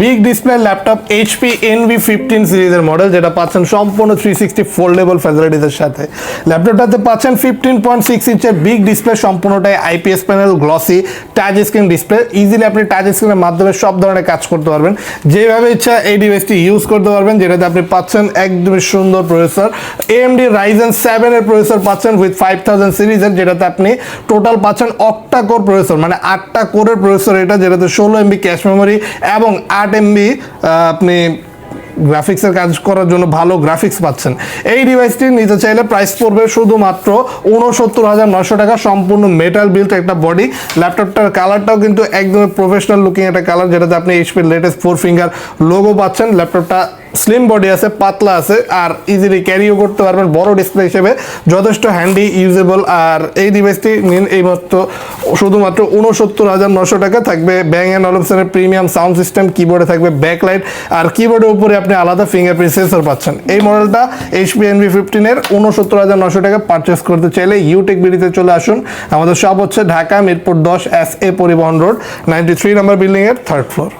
Big display laptop HP Envy fifteen সিরিজের model যেটা পাচ্ছেন সম্পূর্ণ থ্রি সিক্সটি ফোল্ডেবল ফ্যাসিলিটিসের সাথে। ল্যাপটপটাতে পাচ্ছেন ফিফটিন পয়েন্ট সিক্স ইঞ্চের বিগ ডিসপ্লে সম্পূর্ণটাই IPS panel glossy touch screen display easily আপনি টাচ স্ক্রিনের মাধ্যমে সব ধরনের কাজ করতে পারবেন। যেভাবে ইচ্ছা এই ডিভাইসটি ইউজ করতে পারবেন, যেটাতে আপনি পাচ্ছেন একদমই সুন্দর প্রসেসর এএমডি রাইজেন সেভেনের প্রসেসর পাচ্ছেন উইথ ফাইভ থাউজেন্ড সিরিজের যেটাতে আপনি টোটাল পাচ্ছেন অক্টা কোর প্রসেসর মানে আটটা কোরের প্রসেসর এটা, যেটাতে ষোলো এমবি ক্যাশ মেমোরি এবং আট এমবি আপনি গ্রাফিক্সের কাজ করার জন্য ভালো গ্রাফিক্স পাচ্ছেন। এই ডিভাইসটি নিতে চাইলে প্রাইস পড়বে শুধুমাত্র উনসত্তর হাজার নশো টাকা। সম্পূর্ণ মেটাল বিল্ট একটা বডি ল্যাপটপটার কালারটাও কিন্তু একদমই প্রফেশনাল লুকিং একটা কালার যেটাতে আপনি এইচপির লেটেস্ট ফোর ফিঙ্গার লোগো পাচ্ছেন। ল্যাপটপটা স্লিম বডি আছে, পাতলা আছে, আর ইজিলি ক্যারিও করতে পারবেন, বড় ডিসপ্লে হিসেবে যথেষ্ট হ্যান্ডি ইউজেবল আর এই ডিভাইসটি নিন, এই মাত্র শুধুমাত্র উনসত্তর হাজার নশো টাকা থাকবে। ব্যাং অ্যান্ড অলিপসনের প্রিমিয়াম সাউন্ড সিস্টেম কিবোর্ডে থাকবে ব্যাকলাইট আর কিবোর্ডের উপরে আপনি আলাদা ফিঙ্গারপ্রিন্ট সেন্সর পাচ্ছেন। এই মডেলটা এইচপি এনভি ফিফটিনের উনসত্তর হাজার নশো টাকা পারচেস করতে চাইলে ইউটেক বিডিতে চলে আসুন। আমাদের সব হচ্ছে ঢাকা মিরপুর দশ S A Paribahan road ninety three নম্বর বিল্ডিংয়ের থার্ড ফ্লোর